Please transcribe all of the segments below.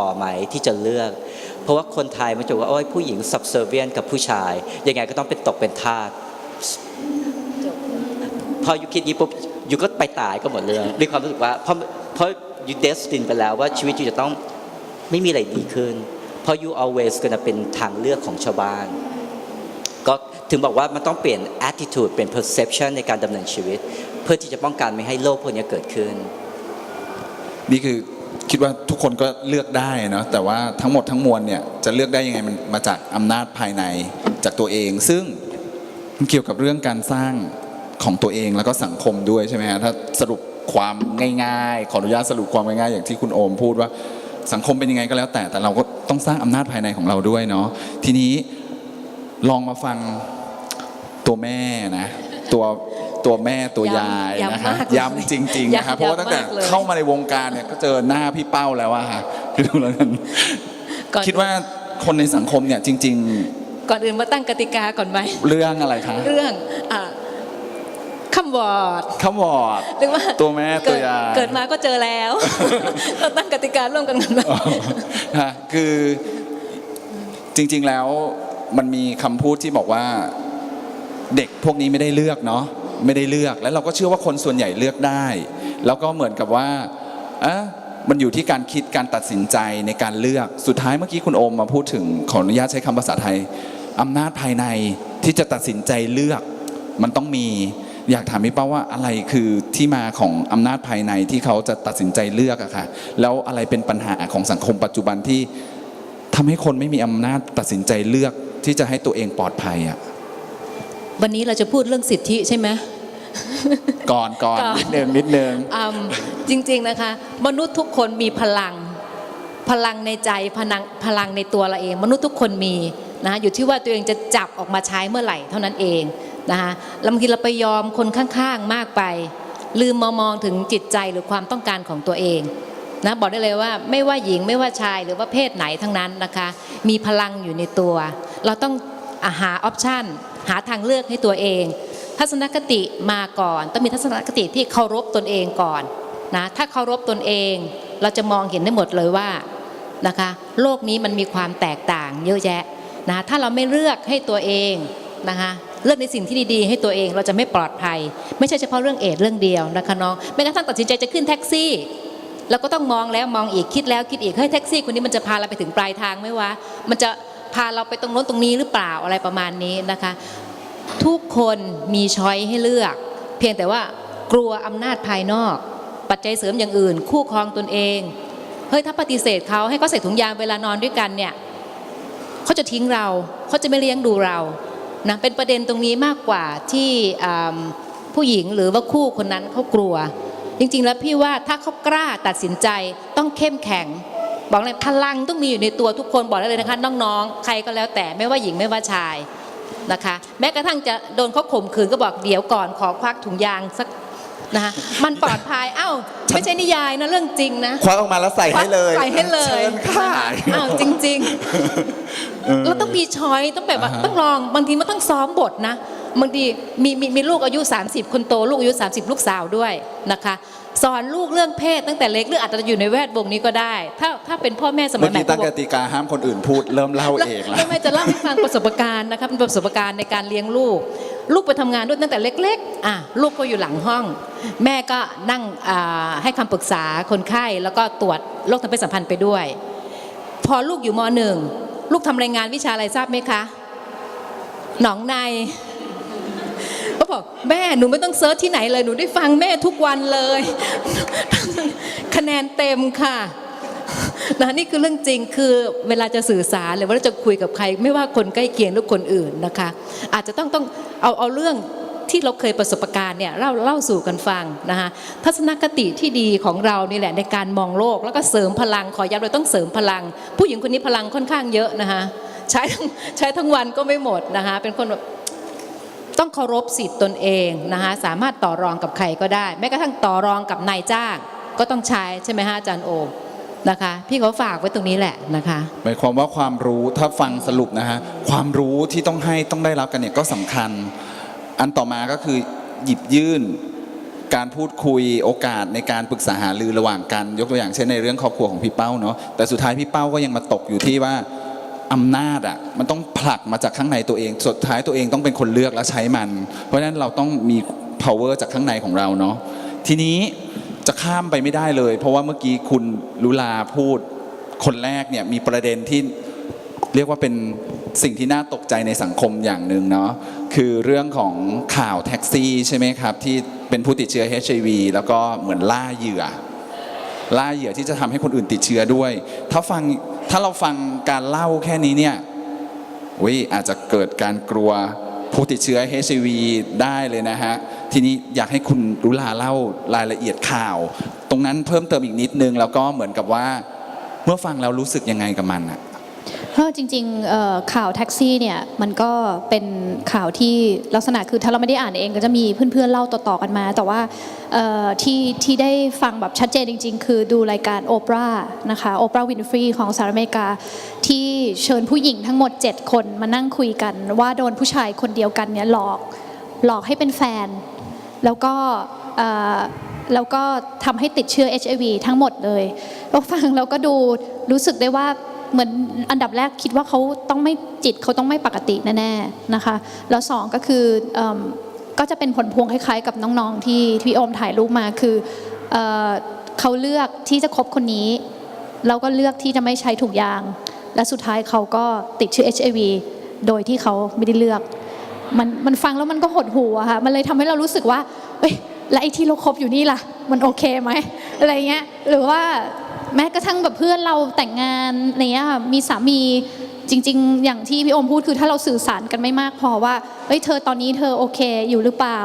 อไหมที่จะเลือก เพราะว่าคนไทยมันจะว่าโอ้ยผู้หญิง subservient กับผู้ชาย ยังไงก็ต้องเป็นตกเป็นทาสพออยู่คิดนี้ปุ๊บอยู่ก็ไปตายก็หมดเรื่องมีความรู้สึกว่าเพราะเพราะอยู่เดสตินไปแล้วว่าชีวิตอยู่จะต้องไม่มีอะไรดีขึ้น เพราะ you always ก็จะเป็นทางเลือกของชาวบ้าน ก็ถึงบอกว่ามันต้องเปลี่ยน attitude เปลี่ยน perception ในการดำเนินชีวิต เพื่อที่จะป้องกันไม่ให้โลกพวกนี้เกิดขึ้น นี่คือ คิดว่าทุกคนก็เลือกได้เนาะแต่ว่าทั้งหมดทั้งมวลเนี่ยจะเลือกได้ยังไงมันมาจากอำนาจภายในจากตัวเอง ซึ่งมันเกี่ยวกับเรื่องการสร้างของตัวเองแล้วก็สังคมด้วยใช่ไหมฮะถ้าสรุปความง่ายๆ ขออนุญาตสรุปความง่ายๆอย่างที่คุณโอมพูดว่าสังคมเป็นยังไงก็แล้วแต่ แต่เราก็ต้องสร้างอำนาจภายในของเราด้วยเนาะทีนี้ลองมาฟังตัวแม่นะตัว ตัวแม่ตัวยายย้ำนะคะมากเลยย้ำจริงๆนะครับย้ำเพราะว่าตั้งแต่มากเลย เข้ามาในวงการเนี่ยก็เจอหน้าพี่เป้าแล้วอะค่ะคือดูแล้วกันก่อนคิดว่าคนในสังคมเนี่ยจริง ก่อนอื่นมาตั้งกติกาก่อนไหม ๆ เรื่องอะไรคะเรื่องอ่าคำวอร์ดคำวอร์ดหรือว่าตัวแม่ตัวยาย เกิดมาก็เจอแล้ว เราตั้งกติการ่วมกันก่อนไหม อ๋อฮะคือจริงๆแล้วมันมีคำพูดที่บอกว่า เด็กพวกนี้ไม่ได้เลือกเนาะ ไม่ได้เลือก แล้วเราก็เชื่อว่าคนส่วนใหญ่เลือกได้ แล้วก็เหมือนกับว่าอะมันอยู่ที่การคิดการตัดสินใจในการเลือกสุดท้ายเมื่อกี้คุณโอมมาพูดถึงขออนุญาตใช้คำภาษาไทยอำนาจภายในที่จะตัดสินใจเลือกมันต้องมีอยากถามพี่เป้าว่าอะไรคือที่มาของอำนาจภายในที่เขาจะตัดสินใจเลือกอะค่ะแล้วอะไรเป็นปัญหาของสังคมปัจจุบันที่ทำให้คนไม่มีอำนาจตัดสินใจเลือกที่จะให้ตัวเองปลอดภัยอะ วันนี้เราจะพูดเรื่องสิทธิใช่ไหมก่อนก่อนก่อนนิดนึงนิดนึงอืมจริง ๆนะคะ มนุษย์ทุกคนมีพลัง พลังในใจพลังพลังในตัวเราเอง มนุษย์ทุกคนมีนะอยู่ที่ว่าตัวเองจะจับออกมาใช้เมื่อไหร่เท่านั้นเองนะคะแล้วบางทีเราไปยอมคนข้างๆมากไป ลืมมามองถึงจิตใจหรือความต้องการของตัวเองนะบอกได้เลยว่าไม่ว่าหญิงไม่ว่าชายหรือว่าเพศไหนทั้งนั้นนะคะ มีพลังอยู่ในตัว เราต้องอาหาออปชัน หาทางเลือกให้ตัวเอง ทัศนคติมาก่อน ต้องมีทัศนคติที่เคารพตนเองก่อนนะถ้าเคารพตนเองเราจะมองเห็นได้หมดเลยว่านะคะโลกนี้มันมีความแตกต่างเยอะแยะนะถ้าเราไม่เลือกให้ตัวเองนะคะเลือกในสิ่งที่ดีๆ ให้ตัวเองเราจะไม่ปลอดภัย ไม่ใช่เฉพาะเรื่องเอดเรื่องเดียวนะคะน้องแม้กระทั่งตัดสินใจจะขึ้นแท็กซี่เราก็ต้องมองแล้วมองอีกคิดแล้วคิดอีกเฮ้ยแท็กซี่คนนี้มันจะพาเราไปถึงปลายทางไหมวะมันจะ พาเราไปตรงโน้นตรงนี้หรือเปล่าอะไรประมาณนี้นะคะ ทุกคนมีช้อยให้เลือก เพียงแต่ว่ากลัวอำนาจภายนอก ปัจจัยเสริมอย่างอื่น คู่ครองตนเองเฮ้ยถ้าปฏิเสธเขาให้เขาใส่ถุงยางเวลานอนด้วยกันเนี่ยเขาจะทิ้งเราเขาจะไม่เลี้ยงดูเรานะเป็นประเด็นตรงนี้มากกว่าที่ผู้หญิงหรือว่าคู่คนนั้นเขากลัว จริงๆ แล้วพี่ว่าถ้าเขากล้าตัดสินใจต้องเข้มแข็ง บอกเลยพลังต้องมีอยู่ในตัวทุกคนบอกได้เลยนะคะน้องๆ ใครก็แล้วแต่ไม่ว่าหญิงไม่ว่าชายนะคะ แม้กระทั่งจะโดนเขาข่มขืนก็บอกเดี๋ยวก่อนขอควักถุงยางสักนะคะมันปลอดภัยเอ้าไม่ใช่นิยายนะเรื่องจริงนะควักออกมาแล้วใส่ให้เลยใส่ให้เลยเชิญค่ะอ้าวจริงๆเราต้องมีช้อยต้องแบบว่าอ่าฮะต้องลองบางทีมันต้องซ้อมบทนะบางทีมีมีมีลูกอายุ 30 คนโต ลูกอายุ 30 ลูกสาวด้วยนะคะ สอนลูกเรื่องเพศตั้งแต่เล็กหรืออาจจะอยู่ในแวดวงนี้ก็ได้ ถ้าถ้าเป็นพ่อแม่สมัเมื่ยอใหม่กี้ตั้งก็กบอกติกาห้ามคนอื่นพูดเริ่มเล่าเองแล้วไม่ไม่จะเล่าให้ฟังประสบการณ์นะคะเป็นประสบการณ์ในการเลี้ยงลูก ลูกไปทำงานด้วยตั้งแต่เล็ก ๆอะลูกก็อยู่หลังห้อง แม่ก็นั่งอ่าให้คำปรึกษาคนไข้แล้วก็ตรวจโรคทางเพศสัมพันธ์ไปด้วย พอลูกอยู่มหนึ่งลูกทำรายงานวิชาอะไรทราบไหมคะหนองใน ก็บอกแม่หนูไม่ต้องเซิร์ชที่ไหนเลยหนูได้ฟังแม่ทุกวันเลย คะแนนเต็มค่ะนะนี่คือเรื่องจริงคือเวลาจะสื่อสารหรือว่าจะคุยกับใคร ไม่ว่าคนใกล้เคียงหรือคนอื่นนะคะ อาจจะต้องต้องเอาเอาเรื่องที่เราเคยประสบการณ์เนี่ยเล่าเล่าสู่กันฟังนะคะทัศนคติที่ดีของเรานี่แหละในการมองโลก แล้วก็เสริมพลังขอย้ำเลยต้องเสริมพลัง ผู้หญิงคนนี้พลังค่อนข้างเยอะนะคะใช้ทั้งใช้ทั้งวันก็ไม่หมดนะคะเป็นคนแบบ ต้องเคารพสิทธิ์ตนเองนะคะสามารถต่อรองกับใครก็ได้ แม้กระทั่งต่อรองกับนายจ้างก็ต้องใช้ใช่ไหมฮะอาจารย์โอมนะคะพี่เขาฝากไว้ตรงนี้แหละนะคะหมายความว่าความรู้ถ้าฟังสรุปนะฮะความรู้ที่ต้องให้ต้องได้รับกันเนี่ยก็สำคัญ อันต่อมาก็คือหยิบยื่นการพูดคุยโอกาสในการปรึกษาหารือระหว่างกัน ยกตัวอย่างเช่นในเรื่องครอบครัวของพี่เป้าเนาะแต่สุดท้ายพี่เป้าก็ยังมาตกอยู่ที่ว่า อำนาจอะมันต้องผลักมาจากข้างในตัวเอง สุดท้ายตัวเองต้องเป็นคนเลือกและใช้มัน เพราะฉะนั้นเราต้องมี power จากข้างในของเราเนาะทีนี้จะข้ามไปไม่ได้เลย เพราะว่าเมื่อกี้คุณลุลาพูดคนแรกเนี่ยมีประเด็นที่เรียกว่าเป็นสิ่งที่น่าตกใจในสังคมอย่างหนึ่งเนาะคือเรื่องของข่าวแท็กซี่ใช่ไหมครับ ที่เป็นผู้ติดเชื้อ HIV แล้วก็เหมือนล่าเหยื่อ ล่าเหยื่อที่จะทำให้คนอื่นติดเชื้อด้วย ถ้าฟังถ้าเราฟังการเล่าแค่นี้เนี่ยวิอาจจะเกิดการกลัวผู้ติดเชื้อ HIV ได้เลยนะฮะ ทีนี้อยากให้คุณรุลาเล่ารายละเอียดข่าว ตรงนั้นเพิ่มเติมอีกนิดนึง แล้วก็เหมือนกับว่า เมื่อฟังแล้วรู้สึกยังไงกับมันอะ เพราะจริงๆข่าวแท็กซี่เนี่ยมันก็เป็นข่าวที่ลักษณะคือถ้าเราไม่ได้อ่านเองก็จะมีเพื่อนๆเล่าต่อๆกันมา แต่ว่าที่ที่ได้ฟังแบบชัดเจนจริง ๆ คือดูรายการโอปรานะคะโอปราวินฟรีของสหรัฐอเมริกา ที่เชิญผู้หญิงทั้งหมด 7 คนมานั่งคุยกัน ว่าโดนผู้ชายคนเดียวกันเนี่ยหลอกหลอกให้เป็นแฟน แล้วก็แล้วก็ทำให้ติดเชื้อ HIV ทั้งหมดเลยเราฟังเราก็ดูรู้สึกได้ว่า เหมือนอันดับแรกคิดว่าเขาต้องไม่จิตเขาต้องไม่ปกติแน่ๆนะคะ แล้วสองก็คืออก็จะเป็นผลพวงคล้ายๆ กับน้องๆที่ที่พี่โอมถ่ายรูปมาคือเอ่อเขาเลือกที่จะคบคนนี้ แล้วก็เลือกที่จะไม่ใช้ถุงยาง และสุดท้ายเขาก็ติดเชื้อ HIV โดยที่เขาไม่ได้เลือก มันมันฟังแล้วมันก็หดหูอะค่ะมันเลยทำให้เรารู้สึกว่าเอ้ย แล้วไอ้ที่เราคบอยู่นี่ล่ะ มันโอเคไหมอะไรเงี้ยหรือว่าแม้กระทั่งแบบเพื่อนเราแต่งงานอะไรเงี้ยมีสามีจริง ๆ อย่างที่พี่อมพูดคือถ้าเราสื่อสารกันไม่มากพอว่าเฮ้ยเธอตอนนี้เธอโอเคอยู่หรือเปล่า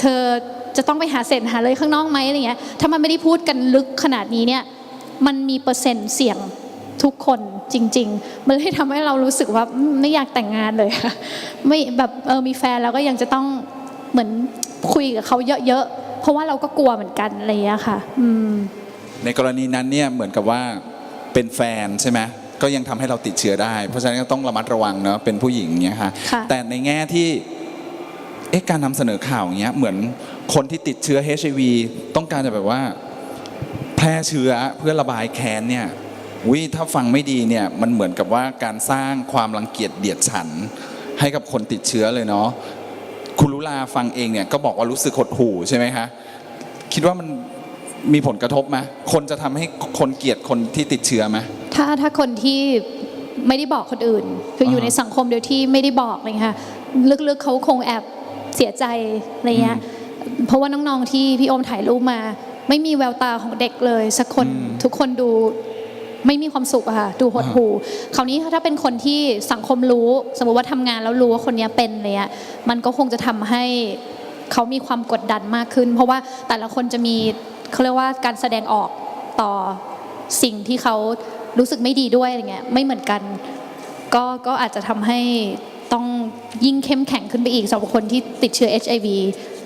เธอจะต้องไปหาเศษหาเลยข้างนอกไหมอะไรเงี้ยถ้ามันไม่ได้พูดกันลึกขนาดนี้เนี่ยมันมีเปอร์เซ็นต์เสี่ยงทุกคนจริง ๆ มันเลยทำให้เรารู้สึกว่าไม่อยากแต่งงานเลยไม่แบบเออมีแฟนแล้วก็ยังจะต้อง เหมือนคุยกับเขาเยอะๆ เพราะว่าเราก็กลัวเหมือนกันอะไรอย่างเงี้ยค่ะ อืม ในกรณีนั้นเนี่ยเหมือนกับว่าเป็นแฟนใช่ไหมก็ยังทำให้เราติดเชื้อได้ เพราะฉะนั้นก็ต้องระมัดระวังเนาะเป็นผู้หญิงเนี่ยค่ะค่ะ แต่ในแง่ที่เอ๊ะการนำเสนอข่าวอย่างเงี้ยเหมือนคนที่ติดเชื้อ HIV ต้องการจะแบบว่า แพร่เชื้อเพื่อระบายแค้นเนี่ยวิถ้าฟังไม่ดีเนี่ยมันเหมือนกับว่าการสร้างความรังเกียจเดียดฉันให้กับคนติดเชื้อเลยเนาะคุณ ลุลาฟังเองเนี่ยก็บอกว่ารู้สึกหดหู่ใช่ไหมคะคิดว่ามันมีผลกระทบไหมคนจะทำให้คนเกลียดคนที่ติดเชื้อไหมถ้าถ้าคนที่ไม่ได้บอกคนอื่น คืออยู่ในสังคมโดยที่ไม่ได้บอกเลยค่ะลึกๆเขาคงแอบเสียใจอะไรเงี้ยเพราะว่าน้องๆที่พี่โอมถ่ายรูปมา ไม่มีแววตาของเด็กเลย สักคนทุกคนดู ไม่มีความสุขอะค่ะดูหดหู่คราวนี้ถ้าเป็นคนที่สังคมรู้ สมมติว่าทำงานแล้วรู้ว่าคนนี้เป็นอะไรเลยมันก็คงจะทำให้เขามีความกดดันมากขึ้น เพราะว่าแต่ละคนจะมีเขาเรียกว่าการแสดงออกต่อสิ่งที่เขารู้สึกไม่ดีด้วยอะไรเงี้ยไม่เหมือนกัน ก็ก็อาจจะทำให้ต้องยิ่งเข้มแข็งขึ้นไปอีกสำหรับคนที่ติดเชื้อ HIV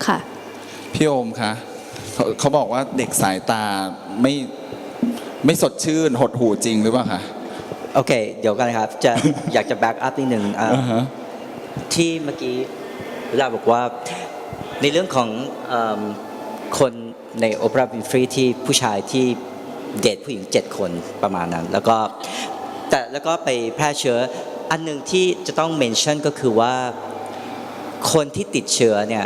ค่ะ พี่โอมคะเขาบอกว่าเด็กสายตาไม่ ไม่สดชื่นหดหูจริงหรือเปล่าคะ โอเค เดี๋ยวกันนะครับ จะอยากจะแบ็กอัพนิดหนึ่งอ่าอ่าฮะที่เมื่อกี้เราบอกว่าในเรื่องของเอิ่มคนในโอเปร่าวินฟรีที่ผู้ชายที่เดทผู้หญิงเจ็ดคนประมาณนั้น แล้วก็แต่แล้วก็ไปแพร่เชื้ออันหนึ่งที่จะต้องเมนชั่นก็คือว่าคนที่ติดเชื้อเนี่ย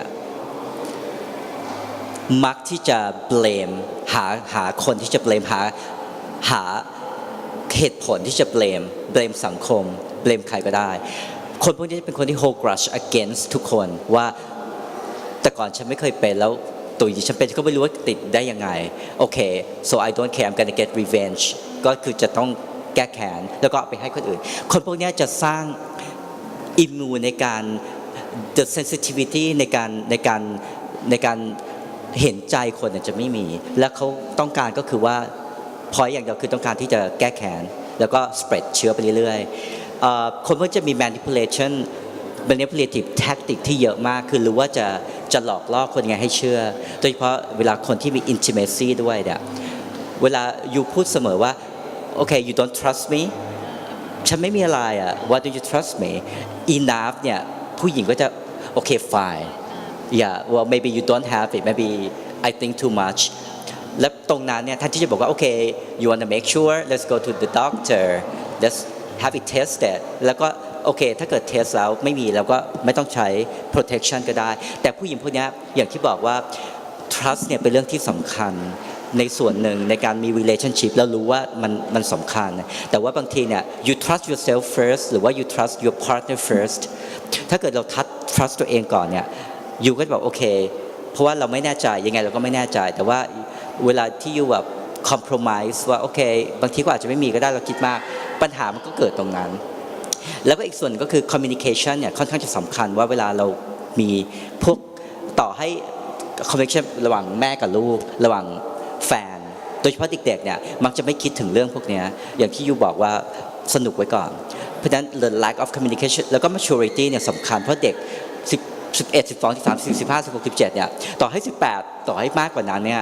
มักที่จะ blame หาหาคนที่จะ blame หา หาเหตุผลที่จะ blame blame สังคม blame ใครก็ได้ คนพวกนี้เป็นคนที่ hold grudge against ทุกคนว่าแต่ก่อนฉันไม่เคยเป็นแล้วตัวนี้ฉันเป็นก็ไม่รู้ว่าติดได้ยังไงโอเค so I don't care I'm gonna get revenge ก็คือจะต้องแก้แค้นแล้วก็ไปให้คนอื่น คนพวกนี้จะสร้างอิมมูในการ the sensitivity ในการในการในการเห็นใจคนจะไม่มี และเขาต้องการก็คือว่า พอยอย่างเดียวคือต้องการที่จะแก้แค้นแล้วก็ spread เชื้อไปเรื่อยๆคนพวกจะมี manipulation manipulative tactic ที่เยอะมากคือรู้ว่าจะจะหลอกล่อคนไงให้เชื่อ โดยเฉพาะเวลาคนที่มี intimacy ด้วยเนี่ยเวลาอยู่พูดเสมอว่าโอเค you don't trust me ฉันไม่มีอะไรอะ why do you trust me enough เนี่ยผู้หญิงก็จะโอเค fine yeah well maybe you don't have it maybe I think too much และตรงนั้นเนี่ยท่านที่จะบอกว่าโอเค you want to make sure let's go to the doctor let's have it tested แล้วก็โอเค ถ้าเกิดเทสแล้วไม่มีเราก็ไม่ต้องใช้ protection ก็ได้ แต่ผู้หญิงพวกนี้อย่างที่บอกว่า trust เนี่ยเป็นเรื่องที่สำคัญในส่วนหนึ่งในการมี relationship แล้วรู้ว่ามันมันสำคัญ แต่ว่าบางทีเนี่ย you trust yourself first หรือว่า you trust your partner first ถ้าเกิดเราทัด trust ตัวเองก่อนเนี่ย you ก็จะบอกโอเค เพราะว่าเราไม่แน่ใจยังไงเราก็ไม่แน่ใจ แต่ว่า เวลาที่อยู่แบบ compromise ว่าโอเค บางทีก็อาจจะไม่มีก็ได้เราคิดมาก ปัญหามันก็เกิดตรงนั้น แล้วก็อีกส่วนก็คือ communication เนี่ยค่อนข้างจะสำคัญว่าเวลาเรามีพวกต่อให้ communication ระหว่างแม่กับลูก ระหว่างแฟน โดยเฉพาะเด็กๆเนี่ยมักจะไม่คิดถึงเรื่องพวกนี้อย่างที่ยูบอกว่าสนุกไว้ก่อน เพราะฉะนั้น the lack of communication แล้วก็ maturity เนี่ยสำคัญเพราะเด็ก 11 12 13 14 15 16 17เนี่ยต่อให้ 18 ต่อให้มากกว่านั้นเนี่ย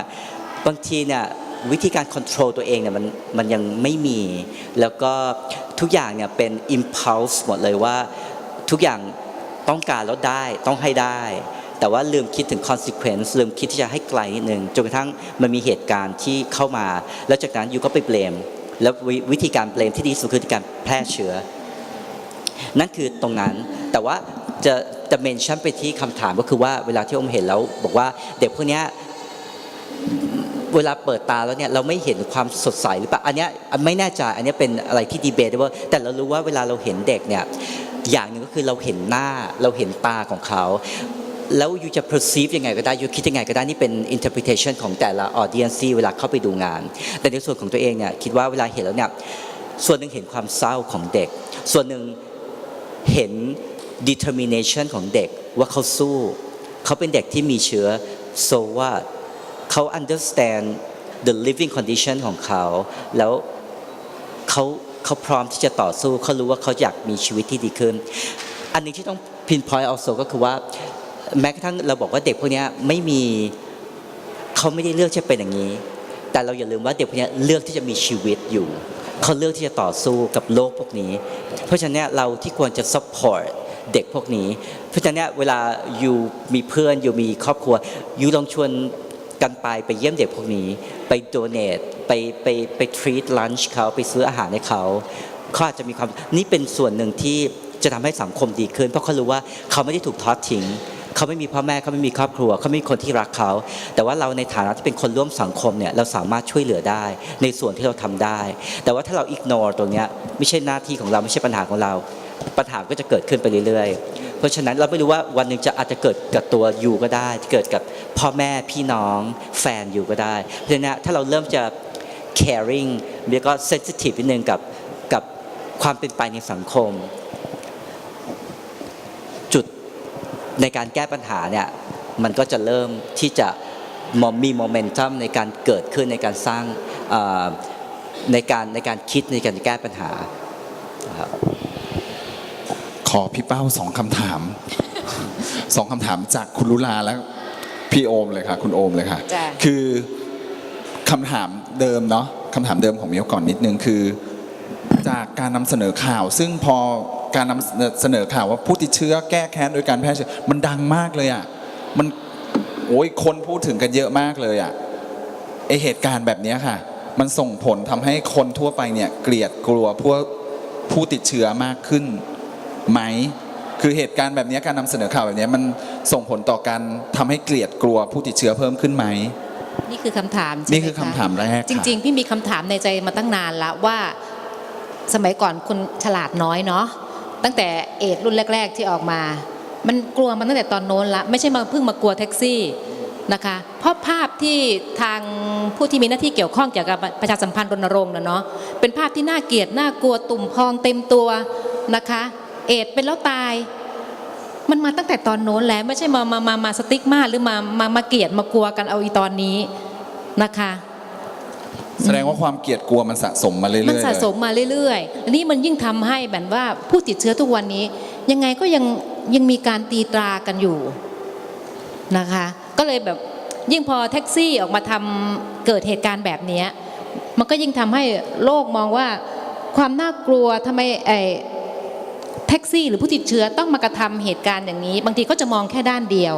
บางทีเนี่ยวิธีการ control ตัวเองเนี่ยมันมันยังไม่มี แล้วก็ทุกอย่างเนี่ยเป็น impulse หมดเลยว่าทุกอย่างต้องการแล้วได้ต้องให้ได้ แต่ว่าลืมคิดถึง consequence ลืมคิดที่จะให้ไกลนิดนึงจนกระทั่งมันมีเหตุการณ์ที่เข้ามา แล้วจากนั้นยูก็ไปเบลมแล้ววิธีการเบลมที่ดีสุดคือการแพร่เชื้อ นั่นคือตรงนั้นแต่ว่าจะจะเมนชั่นไปที่คำถามก็คือว่าเวลาที่อมเห็นแล้ว บอกว่าเด็กพวกเนี้ย เวลาเปิดตาแล้วเนี่ยเราไม่เห็นความสดใสหรือเปล่าอันนี้ไม่แน่ใจอันนี้เป็นอะไรที่ดีเบตว่าแต่เรารู้ว่าเวลาเราเห็นเด็กเนี่ยอย่างหนึ่งก็คือเราเห็นหน้าเราเห็นตาของเขาแล้วยูจะ perceive ยังไงก็ได้ยูคิดยังไงก็ได้นี่เป็น interpretation ของแต่ละ audience เวลาเข้าไปดูงาน แต่ในส่วนของตัวเองเนี่ยคิดว่าเวลาเห็นแล้วเนี่ยส่วนหนึ่งเห็นความเศร้าของเด็ก ส่วนหนึ่งเห็น determination ของเด็กว่าเขาสู้ เขาเป็นเด็กที่มีเชื้อ so ว่า เขา understand the living condition ของเขา แล้วเขาเขาพร้อมที่จะต่อสู้เขารู้ว่าเขาอยากมีชีวิตที่ดีขึ้น อันนึงที่ต้อง pinpoint also ก็คือว่าแม้กระทั่งเราบอกว่าเด็กพวกนี้ไม่มีเขาไม่ได้เลือกจะเป็นอย่างนี้ แต่เราอย่าลืมว่าเด็กพวกนี้เลือกที่จะมีชีวิตอยู่เขาเลือกที่จะต่อสู้กับโลกพวกนี้ เพราะฉะนั้นเราที่ควรจะ support เด็กพวกนี้ เพราะฉะนั้นเนี่ยเวลาอยู่มีเพื่อนอยู่มีครอบครัวอยู่ลองชวน กันไปไปเยี่ยมเด็กพวกนี้ ไป donate ไปไปไป treat lunch เขาไปซื้ออาหารให้เขาเขาอาจจะมีความนี่เป็นส่วนหนึ่งที่จะทำให้สังคมดีขึ้น เพราะเขารู้ว่าเขาไม่ได้ถูกทอดทิ้งเขาไม่มีพ่อแม่เขาไม่มีครอบครัวเขาไม่มีคนที่รักเขา แต่ว่าเราในฐานะที่เป็นคนร่วมสังคมเนี่ยเราสามารถช่วยเหลือได้ ในส่วนที่เราทำได้ แต่ว่าถ้าเรา ignore ตรงนี้ไม่ใช่หน้าที่ของเราไม่ใช่ปัญหาของเรา ปัญหาก็จะเกิดขึ้นไปเรื่อยๆ เพราะฉะนั้นเราไม่รู้ว่าวันหนึ่งจะอาจจะเกิดกับตัวยูก็ได้ เกิดกับพ่อแม่พี่น้องแฟนยูก็ได้ เพราะฉะนั้นถ้าเราเริ่มจะ caring แล้วก็ sensitive นิดนึงกับกับความเป็นไปในสังคม จุดในการแก้ปัญหาเนี่ยมันก็จะเริ่มที่จะมอมมีโมเมนตัมในการเกิดขึ้นในการสร้างในการในการคิดในการแก้ปัญหานะครับ ขอพี่เป้าสองคำถามสองคำถามจากคุณลุลาและพี่โอมเลยค่ะ คุณโอมเลยค่ะ จ้ะ คือคำถามเดิมเนาะคำถามเดิมของเมียวก่อนนิดนึงคือ จากการนำเสนอข่าว ซึ่งพอการนำเสนอข่าวว่าผู้ติดเชื้อแก้แค้นโดยการแพร่เชื้อมันดังมากเลยอะมันโอ้ยคนพูดถึงกันเยอะมากเลยอะไอเหตุการณ์แบบเนี้ยค่ะ มันส่งผลทำให้คนทั่วไปเนี่ยเกลียดกลัวพวกผู้ติดเชื้อมากขึ้น ไหมคือเหตุการณ์แบบนี้การนำเสนอข่าวแบบนี้มันส่งผลต่อการทำให้เกลียดกลัวผู้ติดเชื้อเพิ่มขึ้นไหมนี่คือคำถามใช่ไหมนี่คือคำถามแรกจริง ๆ พี่มีคำถามในใจมาตั้งนานละว่าสมัยก่อนคนฉลาดน้อยเนาะตั้งแต่เอดรุ่นแรก ๆ ที่ออกมา มันกลัวมันตั้งแต่ตอนโน้นละไม่ใช่มาเพิ่งมากลัวแท็กซี่นะคะเพราะภาพที่ทางผู้ที่มีหน้าที่เกี่ยวข้องเกี่ยวกับประชาสัมพันธ์รณรงค์นะเนาะเป็นภาพที่น่าเกลียดน่ากลัวตุ่มพองเต็มตัวนะคะ เอดเป็นแล้วตาย มันมาตั้งแต่ตอนโน้นแล้วไม่ใช่มามามามาสติ๊กมาหรือมามามาเกลียดมากลัวกันเอาอีตอนนี้นะคะแสดงว่าความเกลียดกลัวมันสะสมมาเรื่อยๆ มันสะสมเลยมาเรื่อยๆ อันนี้มันยิ่งทำให้แบบว่าผู้ติดเชื้อทุกวันนี้ ยังไงก็ยังยังมีการตีตรากันอยู่นะคะ ก็เลยแบบยิ่งพอแท็กซี่ออกมาทำเกิดเหตุการณ์แบบเนี้ยมันก็ยิ่งทำให้โลกมองว่าความน่ากลัวทำไมไอ้ แท็กซี่หรือผู้ติดเชื้อต้องมากระทำเหตุการณ์อย่างนี้ บางทีก็จะมองแค่ด้านเดียว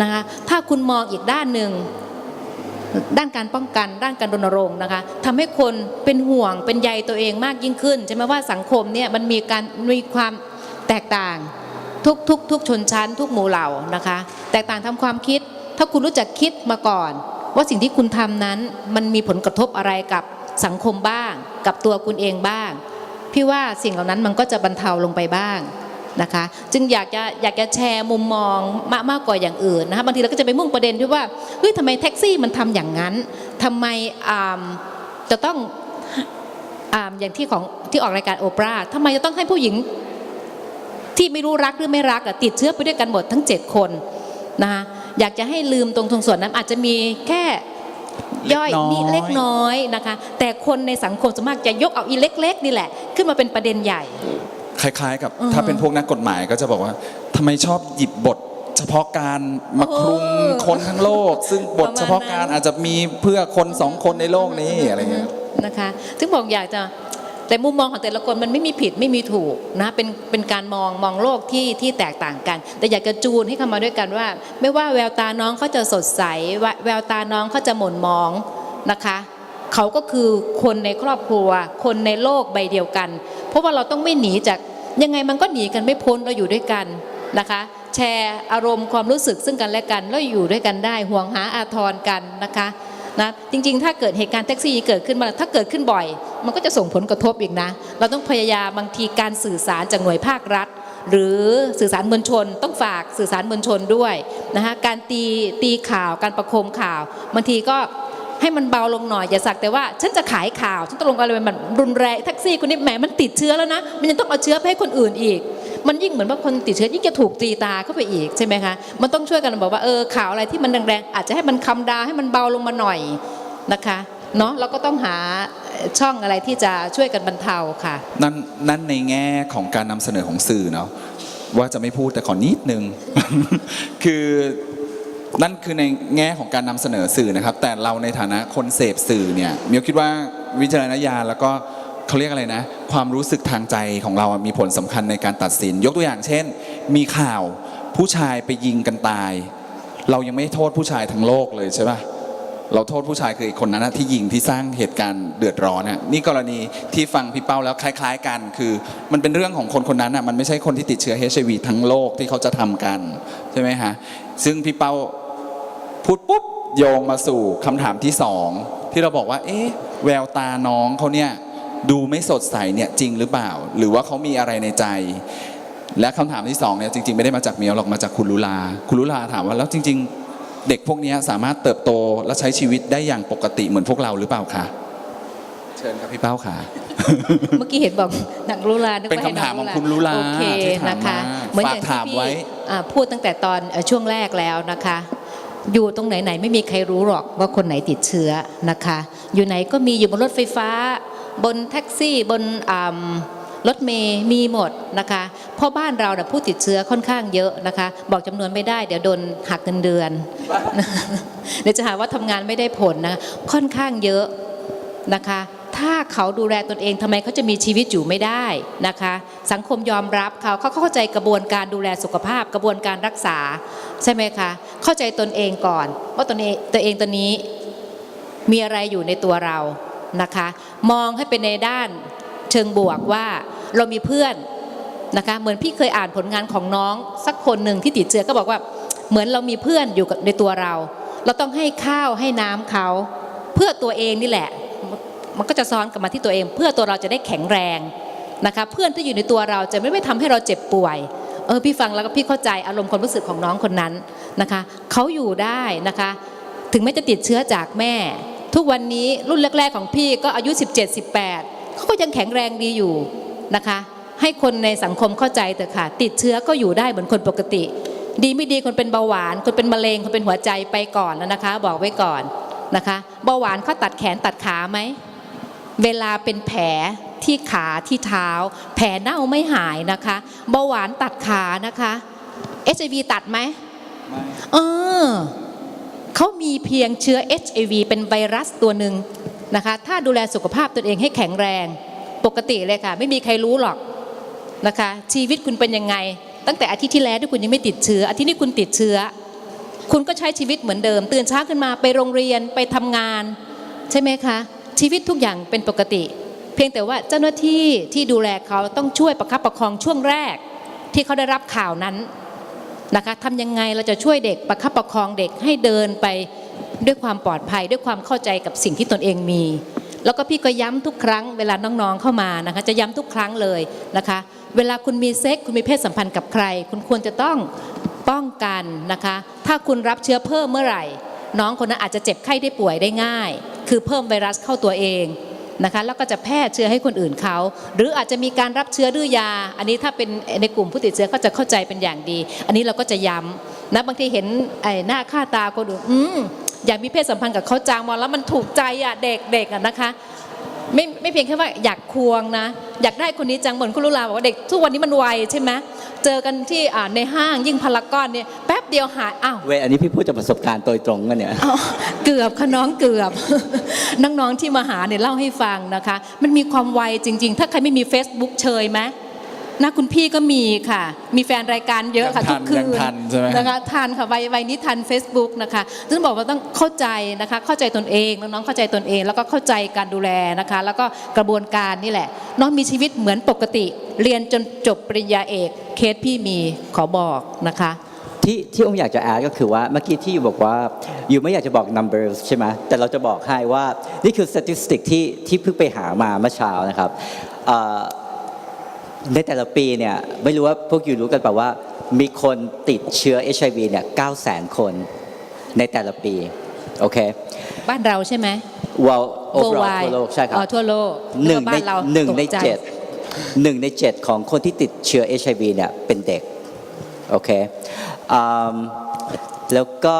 นะคะถ้าคุณมองอีกด้านหนึ่งด้านการป้องกันด้านการรณรงค์นะคะทำให้คนเป็นห่วงเป็นใยตัวเองมากยิ่งขึ้นใช่ไหมว่าสังคมเนี่ยมันมีการมีความแตกต่างทุกทุกทุกชนชั้น ทุกหมู่เหล่านะคะ แตกต่างทำความคิด ถ้าคุณรู้จักคิดมาก่อน ว่าสิ่งที่คุณทำนั้นมันมีผลกระทบอะไรกับสังคมบ้าง กับตัวคุณเองบ้าง พี่ว่าสิ่งเหล่านั้นมันก็จะบรรเทาลงไปบ้างนะคะ จึงอยากจะอยากจะแชร์มุมมองมากมากกว่าอย่างอื่นนะคะบางทีเราก็จะไปมุ่งประเด็นที่ว่าเฮ้ยทำไมแท็กซี่มันทำอย่างนั้นทำไมจะต้องอย่างที่ของที่ออกรายการโอปราทำไมจะต้องให้ผู้หญิงที่ไม่รู้รักหรือไม่รักติดเชื้อไปด้วยกันหมดทั้ง 7 คนนะคะอยากจะให้ลืมตรงตรงส่วนนั้นอาจจะมีแค่ ย่อยเล็กน้อยนี่เล็กน้อยนะคะ แต่คนในสังคมส่วนมากจะยกเอาอีเล็กๆนี่แหละ ขึ้นมาเป็นประเด็นใหญ่ คล้ายๆ กับอือฮะถ้าเป็นพวกนักกฎหมายก็จะบอกว่าทำไมชอบหยิบบทเฉพาะการมาคลุมเออคนทั้งโลก ซึ่งบทประมาณนั้นเฉพาะการอาจจะมีเพื่อคนสองคนในโลกนี้อะไรเงี้ยนะคะซึ่งบอกอยากจะ แต่มุมมองของแต่ละคนมันไม่มีผิดไม่มีถูกนะเป็นเป็นการมองมองโลกที่ที่แตกต่างกัน แต่อยากจะจูนให้เข้ามาด้วยกันว่า ไม่ว่าแววตาน้องเขาจะสดใสแวแววตาน้องเขาจะหม่นมองนะคะเขาก็คือคนในครอบครัว คนในโลกใบเดียวกัน เพราะว่าเราต้องไม่หนีจากยังไงมันก็หนีกันไม่พ้นเราอยู่ด้วยกันนะคะ แชร์อารมณ์ความรู้สึกซึ่งกันและกันแล้วอยู่ด้วยกันได้ห่วงหาอาทรกันนะคะ นะจริงๆ ถ้าเกิดเหตุการณ์แท็กซี่เกิดขึ้นมาถ้าเกิดขึ้นบ่อย มันก็จะส่งผลกระทบอีกนะ เราต้องพยายามบางทีการสื่อสารจากหน่วยภาครัฐ หรือสื่อสารมวลชน ต้องฝากสื่อสารมวลชนด้วยนะคะการตีตีข่าวการประโคมข่าวบางทีก็ให้มันเบาลงหน่อยอย่าสักแต่ว่าฉันจะขายข่าวฉันต้องลงอะไรมันรุนแรงแท็กซี่คนนี้แหมมันติดเชื้อแล้วนะ มันยังต้องเอาเชื้อไปให้คนอื่นอีก มันยิ่งเหมือนว่าคนติดเชื้อยิ่งจะถูกตีตาเข้าไปอีกใช่ไหมคะมันต้องช่วยกันบอกว่าเออข่าวอะไรที่มันแรงๆอาจจะให้มันคำดาให้มันเบาลงมาหน่อยนะคะเนาะเราก็ต้องหาช่องอะไรที่จะช่วยกันบรรเทาค่ะ นั่นนั่นในแง่ของการนำเสนอของสื่อเนาะว่าจะไม่พูดแต่ขอนิดนึง คือนั่นคือในแง่ของการนำเสนอสื่อนะครับ แต่เราในฐานะคนเสพสื่อเนี่ยมิวคิดว่าวิจารณญาณแล้วก็ เขาเรียกอะไรนะ ความรู้สึกทางใจของเรามีผลสำคัญในการตัดสิน ยกตัวอย่างเช่น มีข่าวผู้ชายไปยิงกันตาย เรายังไม่โทษผู้ชายทั้งโลกเลยใช่ปะเราโทษผู้ชายคืออีกคนนั้นนะที่ยิงที่สร้างเหตุการณ์เดือดร้อนน่ะนี่กรณีที่ฟังพี่เป้าแล้วคล้าย ๆ กัน คือมันเป็นเรื่องของคนคนนั้นอะมันไม่ใช่คนที่ติดเชื้อ HIV ทั้งโลกที่เขาจะทำกันใช่ไหมฮะซึ่งพี่เป้าพูดปุ๊บโยงมาสู่คำถามที่สองที่เราบอกว่า เอ๊ะแววตาน้องเขาเนี่ย ดูไม่สดใสเนี่ยจริงหรือเปล่า หรือว่าเขามีอะไรในใจ และคำถามที่สองเนี่ยจริง ๆ ไม่ได้มาจากเมียวหรอกมาจากคุณลุลา คุณลุลาถามว่าแล้วจริง ๆ เด็กพวกเนี้ยสามารถเติบโตและใช้ชีวิตได้อย่างปกติเหมือนพวกเราหรือเปล่าคะเชิญครับพี่เป้าค่ะเมื่อกี้เห็นบอกหนักลุลานึกเป็นว่าให้คำถามน้ของคุณลุลาโอเคที่ถามนะคะมาเหมือนอย่างฝากถามที่ไว้พี่อ่าพูดตั้งแต่ตอนเอ่อช่วงแรกแล้วนะคะอยู่ตรงไหนไหนๆไม่มีใครรู้หรอกว่าคนไหนติดเชื้อนะคะ อยู่ไหนก็มีอยู่บนรถไฟฟ้า บนแท็กซี่บนรถเมย์มีหมดนะคะเพราะบ้านเราเนี่ยผู้ติดเชื้อค่อนข้างเยอะนะคะ บอกจำนวนไม่ได้เดี๋ยวโดนหักเงินเดือน เดี๋ยวจะหาว่าทำงานไม่ได้ผลนะค่อนข้างเยอะนะคะ ถ้าเขาดูแลตนเองทำไมเขาจะมีชีวิตอยู่ไม่ได้นะคะ สังคมยอมรับเขาเขาเข้าใจกระบวนการดูแลสุขภาพ กระบวนการรักษาใช่ไหมคะเข้าใจตนเองก่อน ว่าตนเองตัวเองตัวนี้มีอะไรอยู่ในตัวเรา นะคะ มองให้เป็นในด้านเชิงบวกว่าเรามีเพื่อนนะคะเหมือนพี่เคยอ่านผลงานของน้อง สักคนหนึ่งที่ติดเชื้อก็บอกว่าเหมือนเรามีเพื่อนอยู่กับในตัวเรา เราต้องให้ข้าวให้น้ำเขาเพื่อตัวเองนี่แหละ มันก็จะซ้อนกลับมาที่ตัวเอง เพื่อตัวเราจะได้แข็งแรงนะคะเพื่อนที่อยู่ในตัวเราจะไม่ไม่ทำให้เราเจ็บป่วย เออพี่ฟังแล้วก็พี่เข้าใจอารมณ์ความรู้สึกของน้องคนนั้นนะคะเขาอยู่ได้นะคะ ถึงแม้จะติดเชื้อจากแม่ ทุกวันนี้รุ่นแรก ๆ ของพี่ก็อายุ 17 18เขาก็ยังแข็งแรงดีอยู่นะคะ ให้คนในสังคมเข้าใจเถอะค่ะ ติดเชื้อก็อยู่ได้เหมือนคนปกติ ดีไม่ดีคนเป็นเบาหวาน คนเป็นมะเร็งคนเป็นหัวใจไปก่อนแล้วนะคะ บอกไว้ก่อนนะคะเบาหวานเขาตัดแขนตัดขาไหมเวลาเป็นแผลที่ขาที่เท้า แผลเน่าไม่หายนะคะเบาหวานตัดขานะคะ HIV ตัดไหมเออ เขามีเพียงเชื้อ HIV เป็นไวรัสตัวหนึ่งนะคะ ถ้าดูแลสุขภาพตนเองให้แข็งแรง ปกติเลยค่ะ ไม่มีใครรู้หรอกนะคะ ชีวิตคุณเป็นยังไง ตั้งแต่อาทิตย์ที่แล้วที่คุณยังไม่ติดเชื้ออาทิตย์นี้คุณติดเชื้อ คุณก็ใช้ชีวิตเหมือนเดิม ตื่นเช้าขึ้นมาไปโรงเรียนไปทำงาน ใช่ไหมคะ ชีวิตทุกอย่างเป็นปกติ เพียงแต่ว่าเจ้าหน้าที่ที่ดูแลเขาต้องช่วยประคับประคองช่วงแรก ที่เขาได้รับข่าวนั้น นะคะทำยังไงเราจะช่วยเด็กประคับประคองเด็กให้เดินไปด้วยความปลอดภัย ด้วยความเข้าใจกับสิ่งที่ตนเองมี แล้วก็พี่ก็ย้ำทุกครั้งเวลาน้องๆเข้ามานะคะจะย้ำทุกครั้งเลยนะคะ เวลาคุณมีเซ็กคุณมีเพศสัมพันธ์กับใคร คุณควรจะต้องป้องกันนะคะ ถ้าคุณรับเชื้อเพิ่มเมื่อไหร่ น้องคนนั้นอาจจะเจ็บไข้ได้ป่วยได้ง่าย คือเพิ่มไวรัสเข้าตัวเอง นะคะแล้วก็จะแพร่เชื้อให้คนอื่นเขา หรืออาจจะมีการรับเชื้อด้วยยา อันนี้ถ้าเป็นในกลุ่มผู้ติดเชื้อก็จะเข้าใจเป็นอย่างดี อันนี้เราก็จะย้ำนะบางทีเห็นไอ้หน้าค่าตาคนอื่นอืมอยากมีเพศสัมพันธ์กับเขาจางมองแล้วมันถูกใจอะเด็กๆอะนะคะไม่ไม่เพียงแค่ว่าอยากควงนะ อยากได้คนนี้จังเหมือนคุณลุลาบอกว่าเด็กทุกวันนี้มันไวใช่ไหม เจอกันที่อ่าในห้างยิ่งพารากอนเนี่ยแป๊บเดียวหายอ้าวเวยอันนี้พี่พูดจากประสบการณ์โดยตรงกันเนี่ยอ้าวเกือบค่ะน้องเกือบน้องๆที่มาหาเนี่ยเล่าให้ฟังนะคะ มันมีความไวจริง ๆ ถ้าใครไม่มี Facebook เชยไหม นะคุณพี่ก็มีค่ะ มีแฟนรายการเยอะค่ะยังทัทุนกคืนยังทันใช่ไหมนะคะทันค่ะวัยวัยนี้ทัน Facebook นะคะซึ่งบอกว่าต้องเข้าใจนะคะ เข้าใจตนเองน้องๆเข้าใจตนเอง แล้วก็เข้าใจการดูแลนะคะ แล้วก็กระบวนการนี่แหละ น้องมีชีวิตเหมือนปกติ เรียนจนจบปริญญาเอก เคสพี่มีขอบอกนะคะที่ที่ผมอยากจะแอดก็คือว่าเมื่อกี้ที่อยู่บอกว่าอยู่ไม่อยากจะบอก numbers ใช่ไหมแต่เราจะบอกให้ว่า นี่คือ statistic ที่ที่เพิ่งไปหามาเมื่อเช้านะครับเอ่อ ในแต่ละปีเนี่ยไม่รู้ว่าพวกอยู่รู้กันเปล่าว่า มีคนติดเชื้อ HIV เนี่ย9แสนคนในแต่ละปี โอเค บ้านเราใช่ไหม well overall Worldwide ทั่วโลกใช่ครับอ๋อทั่วโลกหนึ่งแล้วก็ในบ้านเราหนึ่งในตกใจเจ็ดหนึ่งในเจ็ดของคนที่ติดเชื้อ HIV เนี่ยเป็นเด็ก โอเคอืมแล้วก็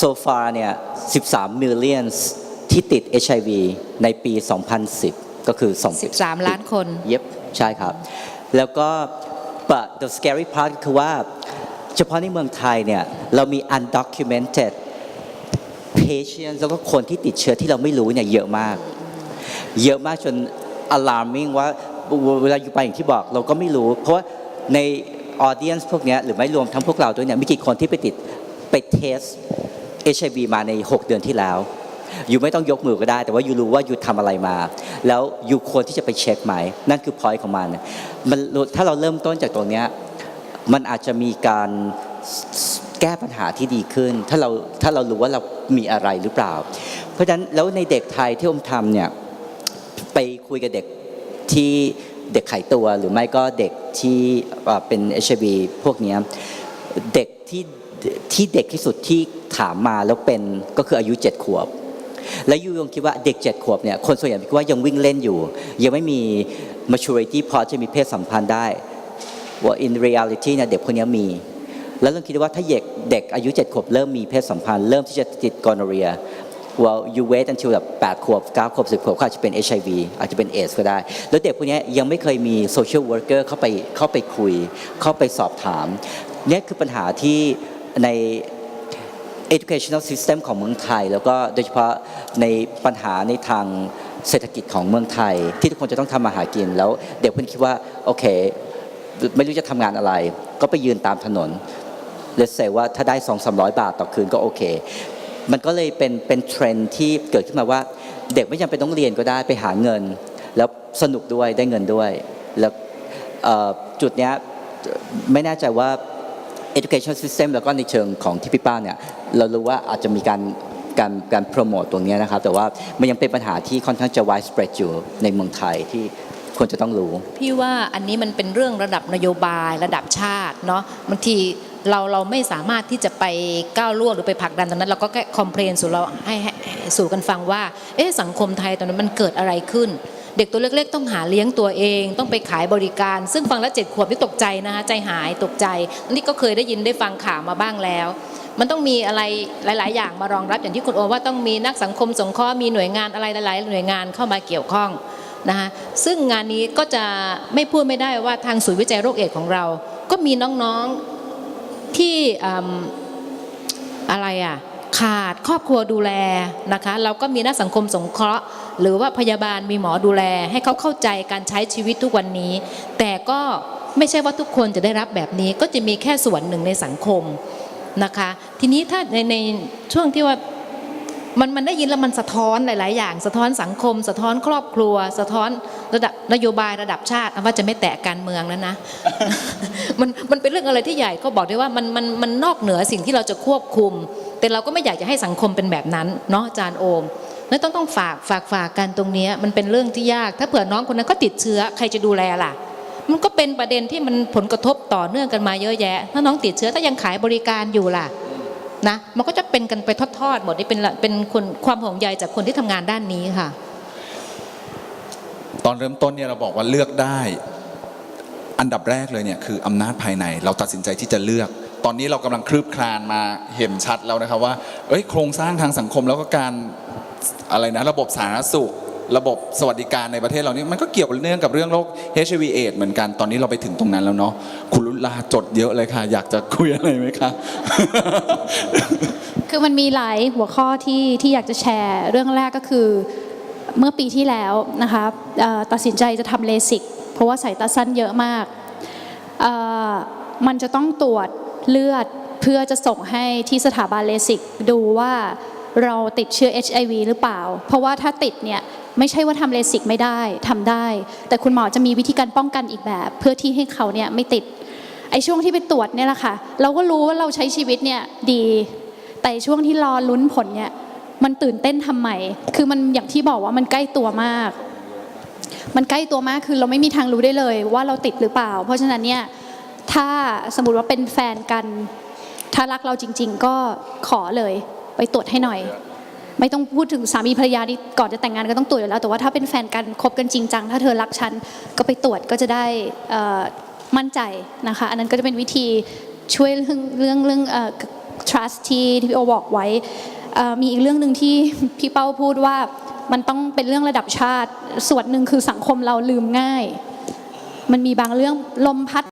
so far เนี่ย13 million ที่ติด HIV ในปี 2010 ก็คือ2 13 ล้านคน เย็บใช่ครับ แล้วก็ but the scary part ก็คือว่า เฉพาะในเมืองไทยเนี่ย เรามี undocumented patients แล้วก็คนที่ติดเชื้อที่เราไม่รู้เนี่ยเยอะมาก เยอะมากจน alarming ว่าเวลาอยู่ไปอย่างที่บอกเราก็ไม่รู้ เพราะว่าใน audience พวกเนี้ยหรือไม่รวมทั้งพวกเราด้วยเนี่ยมีกี่คนที่ไปติดไปเทส HIV มาใน 6 เดือนที่แล้ว อยู่ไม่ต้องยกมือก็ได้ แต่ว่าอยู่รู้ว่าอยู่ทำอะไรมา แล้วอยู่ควรที่จะไปเช็คไหม นั่นคือ point ของมันมันถ้าเราเริ่มต้นจากตรงเนี้ยมันอาจจะมีการแก้ปัญหาที่ดีขึ้น ถ้าเราถ้าเรารู้ว่าเรามีอะไรหรือเปล่า เพราะฉะนั้นแล้วในเด็กไทยที่อมทำเนี่ยไปคุยกับเด็กที่เด็กไขตัวหรือไม่ก็เด็กที่เอ่อเป็น HIV พวกนี้เด็กที่ที่เด็กที่สุดที่ถามมาแล้วเป็นก็คืออายุ7ขวบ และยูยงคิดว่าเด็ก7ขวบเนี่ยคนส่วนใหญ่คิดว่ายังวิ่งเล่นอยู่ ยังไม่มี maturity พอจะมีเพศสัมพันธ์ได้ว่า in reality เนี่ยเด็กคนนี้มี แล้วเราคิดว่าถ้าเด็กเด็กอายุ7ขวบเริ่มมีเพศสัมพันธ์เริ่มที่จะติดกอนเรีย well you wait until แบบ8ขวบ9ขวบ10ขวบเขาอาจจะเป็น HIV อาจจะเป็นเอสก็ได้ แล้วเด็กพวกนี้ยังไม่เคยมี social worker เข้าไปเข้าไปคุย เข้าไปสอบถามเนี่ยคือปัญหาที่ใน educational system ของเมืองไทย แล้วก็โดยเฉพาะในปัญหาในทางเศรษฐกิจของเมืองไทย ที่ทุกคนจะต้องทำมาหากินแล้วเด็กเพื่อนคิดว่า โอเค ไม่รู้จะทำงานอะไร ก็ไปยืนตามถนนเลสเซว่าถ้าได้2 3 0 0บาทต่อคืนก็โอเค มันก็เลยเป็นเป็นเทรนด์ที่เกิดขึ้นมาว่า เด็กไม่จำเป็นต้องเรียนก็ได้ไปหาเงิน แล้วสนุกด้วยได้เงินด้วย แล้วจุดเนี้ยไม่แน่ใจว่า education system แล้วก็ในเชิงของที่พี่ป้าเนี่ยเรารู้ว่าอาจจะมีการการการโปรโมตตรงนี้นะครับ แต่ว่ามันยังเป็นปัญหาที่ค่อนข้างจะ widespread อยู่ในเมืองไทยที่ควรจะต้องรู้ พี่ว่าอันนี้มันเป็นเรื่องระดับนโยบายระดับชาติเนาะบางทีเราเราไม่สามารถที่จะไปก้าวล่วงหรือไปผลักดันตรงนั้น เราก็แค่คอมเพลนสู่เราให้ให้ให้สู่กันฟังว่าเอ๊ะสังคมไทยตอนนั้นมันเกิดอะไรขึ้น เด็กตัวเล็กๆ ต้องหาเลี้ยงตัวเอง ต้องไปขายบริการ ซึ่งฟังแล้วเจ็ดขวบนี่ตกใจนะคะใจหายตกใจนนี้ก็เคยได้ยินได้ฟังข่าวมาบ้างแล้ว มันต้องมีอะไรหลาย ๆ อย่างมารองรับอย่างที่คุณโอว่าต้องมีนักสังคมสงเคราะห์มีหน่วยงานอะไรหลาย ๆ หน่วยงานเข้ามาเกี่ยวข้องนะคะซึ่งงานนี้ก็จะไม่พูดไม่ได้ว่าทางศูนย์วิจัยโรคเอดส์ของเรา ก็มีน้องๆที่ออะไรอะ ขาดครอบครัวดูแลนะคะ เราก็มีนักสังคมสงเคราะห์ หรือว่าพยาบาลมีหมอดูแล ให้เขาเข้าใจการใช้ชีวิตทุกวันนี้ แต่ก็ไม่ใช่ว่าทุกคนจะได้รับแบบนี้ก็จะมีแค่ส่วนหนึ่งในสังคมนะคะ ทีนี้ถ้าในในช่วงที่ว่ามันมันได้ยินแล้วมันสะท้อนหลาย ๆ อย่าง สะท้อนสังคม สะท้อนครอบครัว สะท้อนระดับนโยบายระดับชาติว่าจะไม่แตะการเมืองแล้วนะมันมันเป็นเรื่องอะไรที่ใหญ่ก็บอกได้ว่ามันมันมันนอกเหนือสิ่งที่เราจะควบคุม แต่เราก็ไม่อยากจะให้สังคมเป็นแบบนั้นเนาะอาจารย์โอมนั่นต้องต้องฝากฝากฝากกันตรงนี้มันเป็นเรื่องที่ยาก ถ้าเผื่อน้องคนนั้นก็ติดเชื้อใครจะดูแลล่ะ มันก็เป็นประเด็นที่มันผลกระทบต่อเนื่องกันมาเยอะแยะ ถ้าน้องติดเชื้อถ้ายังขายบริการอยู่ล่ะนะมันก็จะเป็นกันไปทอดๆหมดนี่เป็นเป็นคนความห่วงใยจากคนที่ทำงานด้านนี้ค่ะ ตอนเริ่มต้นเนี่ยเราบอกว่าเลือกได้ อันดับแรกเลยเนี่ยคืออำนาจภายใน เราตัดสินใจที่จะเลือก ตอนนี้เรากำลังคลืบคลานมาเห็นชัดแล้วนะครับว่าเอ้ยโครงสร้างทางสังคมแล้วก็การอะไรนะระบบสาธารณสุข ระบบสวัสดิการในประเทศเรานี่มันก็เกี่ยวเนื่องกับเรื่องโรค HIV AIDS เหมือนกันตอนนี้เราไปถึงตรงนั้นแล้วเนาะคุณลุลาจดเยอะเลยค่ะ อยากจะคุยอะไรไหมคะคือมันมีหลายหัวข้อที่ที่อยากจะแชร์เรื่องแรกก็คือเมื่อปีที่แล้วนะคะตัดสินใจจะทำเลสิกเพราะว่าสายตาสั้นเยอะมาก มันจะต้องตรวจ เลือดเพื่อจะส่งให้ที่สถาบันเลสิกดูว่าเราติดเชื้อ HIV หรือเปล่า เพราะว่าถ้าติดเนี่ยไม่ใช่ว่าทำเลสิกไม่ได้ทำได้ แต่คุณหมอจะมีวิธีการป้องกันอีกแบบ เพื่อที่ให้เขาเนี่ยไม่ติดไอ้ช่วงที่ไปตรวจเนี่ยแหละค่ะ เราก็รู้ว่าเราใช้ชีวิตเนี่ยดี แต่ช่วงที่รอลุ้นผลเนี่ยมันตื่นเต้นทำไมคือมันอย่างที่บอกว่ามันใกล้ตัวมาก มันใกล้ตัวมากคือเราไม่มีทางรู้ได้เลยว่าเราติดหรือเปล่า เพราะฉะนั้นเนี่ย ถ้าสมมติว่าเป็นแฟนกัน ถ้ารักเราจริง ๆ ก็ขอเลย ไปตรวจให้หน่อย ไม่ต้องพูดถึงสามีภรรยานี่ก่อนจะแต่งงานก็ต้องตรวจอยู่แล้ว แต่ว่าถ้าเป็นแฟนกันคบกันจริงจังถ้าเธอรักฉันก็ไปตรวจก็จะได้เอ่อมั่นใจนะคะ อันนั้นก็จะเป็นวิธีช่วยเรื่องเรื่องเรื่องเอ่อ trust ที่ที่พี่โอบอกไว้เอ่อมีอีกเรื่องหนึ่งที่พี่เป้าพูดว่ามันต้องเป็นเรื่องระดับชาติ ส่วนหนึ่งคือสังคมเราลืมง่าย มันมีบางเรื่องลมพัด